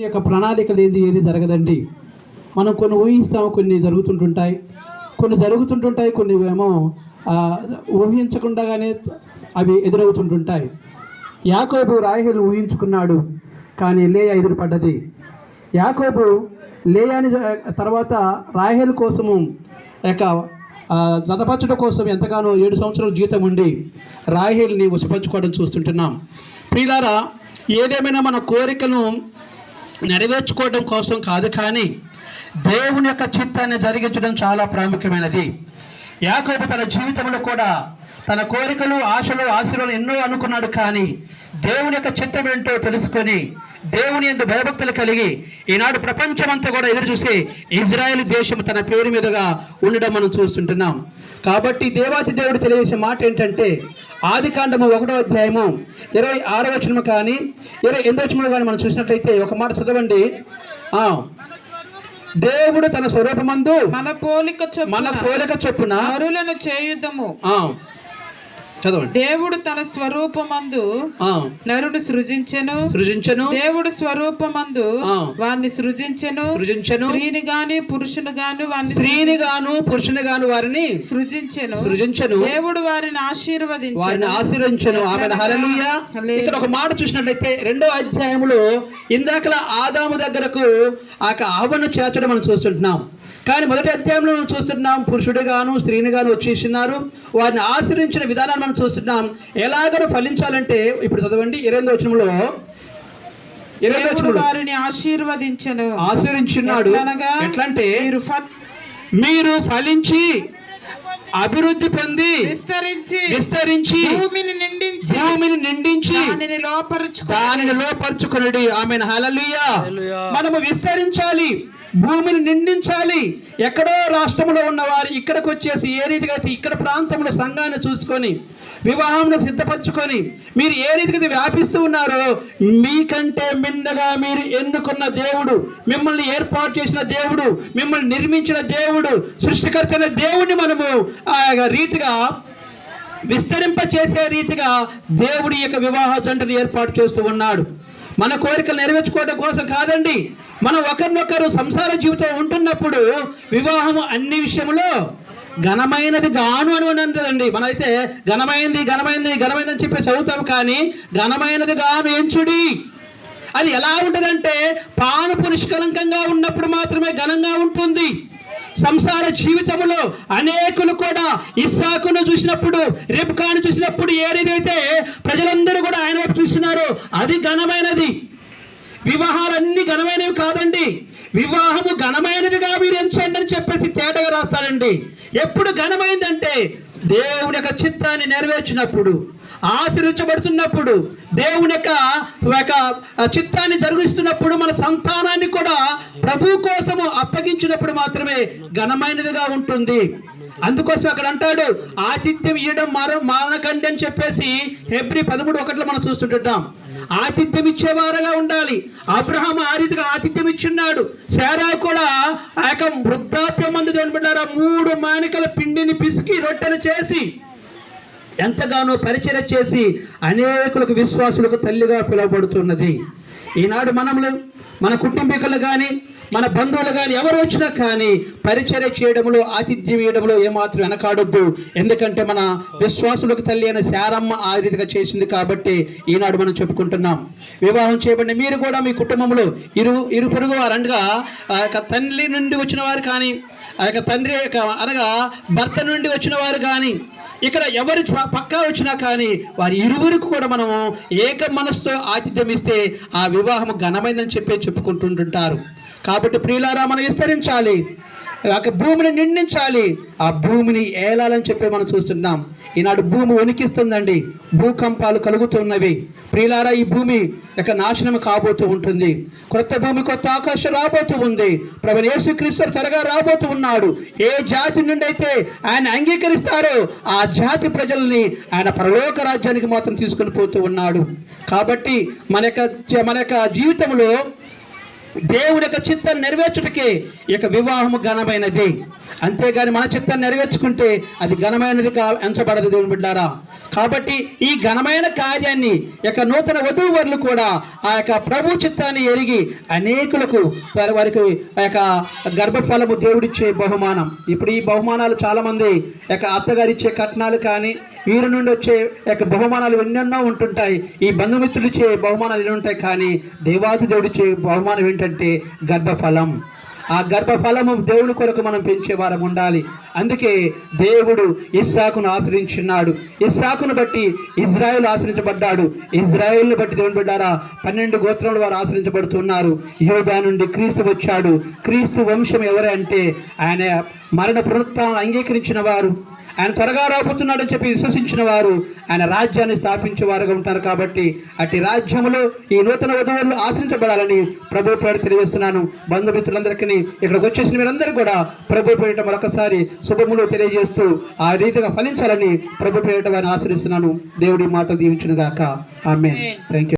యొక్క ప్రణాళిక లేని ఏది జరగదండి. మనం కొన్ని ఊహిస్తాం కొన్ని జరుగుతుంటుంటాయి. కొన్ని జరుగుతుంటుంటాయి కొన్ని ఏమో ఊహించకుండానే అవి ఎదురవుతుంటుంటాయి. యాకోబు రాహేలు ఊహించుకున్నాడు కానీ లేయ ఎదురుపడ్డది. యాకోబు లేయాని తర్వాత రాహేలు కోసము యొక్క జతపరచడం కోసం ఎంతగానో ఏడు సంవత్సరాల జీతం ఉండి రాహేల్ని వసపరుచుకోవడం చూస్తుంటున్నాం. ప్రియులారా ఏదేమైనా మన కోరికను నెరవేర్చుకోవడం కోసం కాదు కానీ దేవుని యొక్క చిత్తాన్ని జరిగించడం చాలా ప్రాముఖ్యమైనది. యాకోబు తన జీవితంలో కూడా తన కోరికలు ఆశలు ఆశలు ఎన్నో అనుకున్నాడు కానీ దేవుని యొక్క చిత్తం ఏంటో తెలుసుకొని దేవుని ఎందు భయభక్తులు కలిగి ఈనాడు ప్రపంచమంతా కూడా ఎదురు చూసి ఇజ్రాయెల్ దేశం తన పేరు మీదుగా ఉండడం మనం చూస్తుంటున్నాం. కాబట్టి దేవాతి దేవుడు తెలియజేసే మాట ఏంటంటే ఆది కాండము ఒకటో అధ్యాయము ఇరవై ఆరో వచనము కానీ ఇరవై ఎనిమిదో వచనము కానీ మనం చూసినట్లయితే ఒక మాట చదవండి. ఆ, దేవుడు తన స్వరూపమందు మన పోలిక మన పోలిక చొప్పున నరులను చేయుదము. ఆ, చదవండి. దేవుడు తన స్వరూపమందు ఆ, నరుని సృజించెను. సృజించను. దేవుడు స్వరూపమందు. వారిని సృజించెను. సృజించను. స్త్రీని గాని పురుషుని గాని వారిని స్త్రీని గాను పురుషుని గాను వారిని సృజించెను. సృజించను. దేవుడు వారిని ఆశీర్వదించెను. వారిని ఆశీర్వించను ఆమె హల్లెలూయా. ఇక్కడ ఒక మాట చూసినట్లయితే రెండో అధ్యాయములో ఇందాకల ఆదాము దగ్గరకు ఆ ఆవను చేర్చడం మనం చూస్తుంటున్నాం. కానీ మొదటి అధ్యాయంలో మనం చూస్తున్నాం పురుషుడు గాను స్త్రీని గాను వచ్చేసినారు వారిని ఆశ్రయించిన విధానాన్ని మనం చూస్తున్నాం. ఎలాగో ఫలించాలంటే ఇప్పుడు చదవండి ఇరవై వచనంలో. ఇరవై వారిని ఆశీర్వదించెను. ఆశ్రయించున్నాడు ఎట్లనగా? ఎట్లంటే మీరు మీరు ఫలించి అభివృద్ధి పొంది విస్తరించి విస్తరించి భూమిని నిండించి భూమిని నిండించి దానిని లోపరుచుకో దానిని లోపరుచుకునుడి. ఆమె హలలుయా మనము విస్తరించాలి. భూమిని నిండించాలి. ఎక్కడో రాష్ట్రంలో ఉన్నవారు ఇక్కడికి వచ్చేసి ఏ రీతిగా అయితే ఇక్కడ ప్రాంతంలో సంఘాన్ని చూసుకొని వివాహంను సిద్ధపరచుకొని మీరు ఏ రీతిగా వ్యాపిస్తూ ఉన్నారో మీకంటే మిన్నగా మీరు ఎన్నుకున్న దేవుడు మిమ్మల్ని ఏర్పాటు చేసిన దేవుడు మిమ్మల్ని నిర్మించిన దేవుడు సృష్టికర్త అయిన దేవుడిని మనము ఆ యొక్క రీతిగా విస్తరింప చేసే రీతిగా దేవుడి యొక్క వివాహ జంటను ఏర్పాటు చేస్తూ ఉన్నాడు. మన కోరికలు నెరవేర్చుకోవడం కోసం కాదండి. మనం ఒకరినొకరు సంసార జీవితం ఉంటున్నప్పుడు వివాహం అన్ని విషయంలో ఘనమైనది గాను అని అంటదండి. మనమైతే ఘనమైంది ఘనమైంది ఘనమైంది అని చెప్పి చదువుతాం కానీ ఘనమైనది గాను ఎంచుడి అది ఎలా ఉంటుందంటే పానపు నిష్కలంకంగా ఉన్నప్పుడు మాత్రమే ఘనంగా ఉంటుంది. సంసార జీవితంలో అనేకులు కూడా ఇస్సాకును చూసినప్పుడు రేపుకాను చూసినప్పుడు ఏదైతే ప్రజలందరూ కూడా ఆయన వైపు చూస్తున్నారో అది ఘనమైనది. వివాహాలన్నీ ఘనమైనవి కాదండి. వివాహము ఘనమైనదిగా మీరు ఎంచండి అని చెప్పేసి తేటగా రాస్తాడండి ఎప్పుడు ఘనమైందంటే దేవుని యొక్క చిత్తాన్ని నెరవేర్చినప్పుడు ఆశ్రయించబడుతున్నప్పుడు దేవుని యొక్క యొక్క చిత్తాన్ని జరిగిస్తున్నప్పుడు మన సంతానాన్ని కూడా ప్రభు కోసము అప్పగించినప్పుడు మాత్రమే ఘనమైనదిగా ఉంటుంది. అందుకోసం అక్కడ అంటాడు ఆతిథ్యం ఇవ్వడం మరో మానకండి అని చెప్పేసి ఎబ్రి పదమూడు ఒకటిలో మనం చూస్తుంటాం ఆతిథ్యం ఇచ్చేవారుగా ఉండాలి. అబ్రహాం ఆ రీతిగా ఆతిథ్యం ఇచ్చున్నాడు. శారా కూడా ఆ యొక్క వృద్ధాప్యం మందు మూడు మానికల పిండిని పిసికి రొట్టెలు చేసి ఎంతగానో పరిచయం చేసి అనేకులకు విశ్వాసులకు తల్లిగా పిలువబడుతున్నది. ఈనాడు మనములు మన కుటుంబీకులు కానీ మన బంధువులు కానీ ఎవరు వచ్చినా కానీ పరిచర్య చేయడంలో ఆతిథ్యం ఇవ్వడంలో ఏమాత్రం వెనకాడొద్దు. ఎందుకంటే మన విశ్వాసులకు తల్లి అయిన శారమ్మ ఆ రీతిగా చేసింది కాబట్టి ఈనాడు మనం చెప్పుకుంటున్నాం. వివాహం చేయబడిన మీరు కూడా మీ కుటుంబంలో ఇరు ఇరు పొరుగు వారనగా అనగా ఆ యొక్క తల్లి నుండి వచ్చిన వారు కానీ ఆ యొక్క తండ్రి యొక్క అనగా భర్త నుండి వచ్చిన వారు కానీ ఇక్కడ ఎవరు పక్కా వచ్చినా కానీ వారి ఇరువురికి కూడా మనము ఏక మనసుతో ఆతిథ్యం ఇస్తే ఆ వివాహం ఘనమైందని చెప్పి చెప్పుకుంటుంటుంటారు కాబట్టి ప్రియులారా మనం విస్తరించాలి. భూమిని నిండించాలి. ఆ భూమిని ఏలాలని చెప్పి మనం చూస్తున్నాం. ఈనాడు భూమి వణికిస్తుందండి. భూకంపాలు కలుగుతున్నవి. ప్రియులారా ఈ భూమి యొక్క నాశనం కాబోతూ ఉంటుంది. కొత్త భూమి కొత్త ఆకాశం రాబోతూ ఉంది. ప్రభు యేసుక్రీస్తు త్వరగా రాబోతూ ఉన్నాడు. ఏ జాతి నుండి అయితే ఆయన అంగీకరిస్తారో ఆ జాతి ప్రజల్ని ఆయన పరలోక రాజ్యానికి మాత్రం తీసుకొని పోతూ ఉన్నాడు. కాబట్టి మన యొక్క మన యొక్క జీవితంలో దేవుడి యొక్క చిత్తం నెరవేర్చుటకే ఈ యొక్క వివాహము ఘనమైనది. అంతేగాని మన చిత్తం నెరవేర్చుకుంటే అది ఘనమైనది కా ఎంచబడదు దేవుని బిడ్డారా. కాబట్టి ఈ ఘనమైన కార్యాన్ని యొక్క నూతన వధూవరులు కూడా ఆ యొక్క ప్రభు చిత్తాన్ని ఎరిగి అనేకులకు వారి వారికి ఆ యొక్క గర్భఫలము దేవుడిచ్చే బహుమానం. ఇప్పుడు ఈ బహుమానాలు చాలామంది యొక్క అత్తగారు ఇచ్చే కట్నాలు కానీ వీరి నుండి వచ్చే యొక్క బహుమానాలు ఎన్నెన్నో ఉంటుంటాయి. ఈ బంధుమిత్రులు ఇచ్చే బహుమానాలు ఎన్ని ఉంటాయి కానీ దేవాది దేవుడిచ్చే బహుమానం ఏంటంటే గర్భఫలం. ఆ గర్భఫలము దేవుని కొరకు మనం పెంచేవారం ఉండాలి. అందుకే దేవుడు ఇస్సాకును ఆశ్రయించున్నాడు. ఇస్సాకును బట్టి ఇజ్రాయెల్ ఆశ్రయించబడ్డాడు. ఇజ్రాయెల్ను బట్టి దేవుని బిడ్డారా పన్నెండు గోత్రముల వారు ఆశ్రయించబడుతున్నారు. యోగా నుండి క్రీస్తు వచ్చాడు. క్రీస్తు వంశం ఎవరే అంటే ఆయన మరణ పునరుత్థానం అంగీకరించిన వారు. ఆయన త్వరగా రాబోతున్నాడని చెప్పి విశ్వసించిన వారు. ఆయన రాజ్యాన్ని స్థాపించే వారుగా ఉంటారు కాబట్టి అట్టి రాజ్యములో ఈ నూతన వధువులు ఆశ్రయించబడాలని ప్రభు పేరు తెలియజేస్తున్నాను. బంధుమిత్రులందరికీ ఇక్కడికి వచ్చేసిన మీరందరూ కూడా ప్రభు పేరిట మరొకసారి శుభములు తెలియజేస్తూ ఆ రీతిగా ఫలించాలని ప్రభు పేరిట వారిని ఆశ్రయిస్తున్నాను దేవుడి మాట దీవించును గాక ఆమె థ్యాంక్ యూ